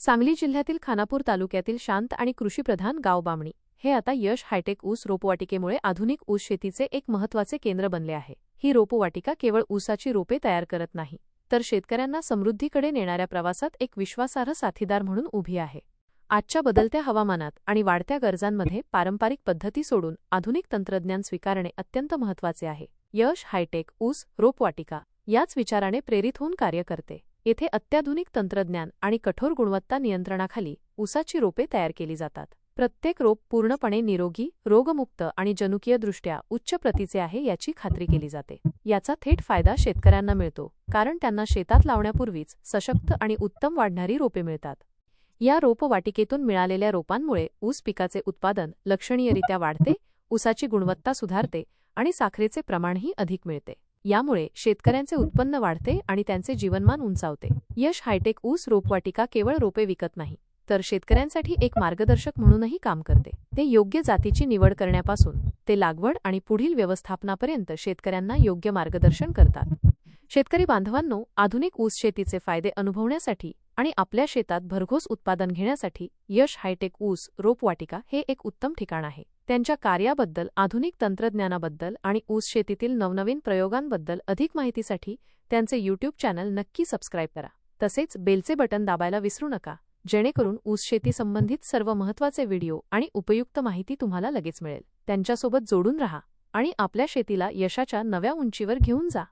सांगली जिल्ह्यातील खानापूर तालुक्यातील शांत आणि कृषीप्रधान गाव बामणी. हे आता यश हायटेक ऊस रोपवाटिकेमुळे आधुनिक ऊस शेतीचे एक महत्त्वाचे केंद्र बनले आहे. ही रोपवाटिका केवळ ऊसाची रोपे तयार करत नाही तर शेतकऱ्यांना समृद्धीकडे नेणाऱ्या प्रवासात एक विश्वासार्ह साथीदार म्हणून उभी आहे. आजच्या बदलत्या हवामानात आणि वाढत्या गरजांमध्ये पारंपरिक पद्धती सोडून आधुनिक तंत्रज्ञान स्वीकारणे अत्यंत महत्त्वाचे आहे. यश हायटेक ऊस रोपवाटिका याच विचाराने प्रेरित होऊन कार्य करते. येथे अत्याधुनिक तंत्रज्ञान आणि कठोर गुणवत्ता नियंत्रणाखाली ऊसाची रोपे तयार केली जातात. प्रत्येक रोप पूर्णपणे निरोगी रोगमुक्त आणि जनुकीयदृष्ट्या उच्च प्रतीचे आहे याची खात्री केली जाते. याचा थेट फायदा शेतकऱ्यांना मिळतो कारण त्यांना शेतात लावण्यापूर्वीच सशक्त आणि उत्तम वाढणारी रोपे मिळतात. या रोपवाटिकेतून मिळालेल्या रोपांमुळे ऊस पिकाचे उत्पादन लक्षणीयरित्या वाढते ऊसाची गुणवत्ता सुधारते आणि साखरेचे प्रमाणही अधिक मिळते. यामुळे शेतकऱ्यांचे उत्पन्न वाढते आणि त्यांचे जीवनमान उंचावते. यश हायटेक ऊस रोपवाटिका केवळ रोपे विकत नाही तर शेतकऱ्यांसाठी एक मार्गदर्शक म्हणूनही काम करते. ते योग्य जातीची निवड करण्यापासून ते लागवड आणि पुढील व्यवस्थापनापर्यंत शेतकऱ्यांना योग्य मार्गदर्शन करतात. शेतकरी बांधवांनो आधुनिक ऊस शेतीचे फायदे अनुभवण्यासाठी आणि आपल्या शेतात भरघोस उत्पादन घेण्यासाठी यश हायटेक ऊस रोपवाटिका हे एक उत्तम ठिकाण आहे. त्यांच्या कार्याबद्दल आधुनिक तंत्रज्ञानाबद्दल आणि ऊस शेतीतील नवनवीन प्रयोगांबद्दल अधिक माहितीसाठी त्यांचे यूट्यूब चॅनल नक्की सबस्क्राईब करा. तसेच बेलचे बटन दाबायला विसरू नका जेणेकरून ऊस शेती संबंधित सर्व महत्त्वाचे व्हिडिओ आणि उपयुक्त माहिती तुम्हाला लगेच मिळेल. त्यांच्यासोबत जोडून रहा आणि आपल्या शेतीला यशाच्या नव्या उंचीवर घेऊन जा.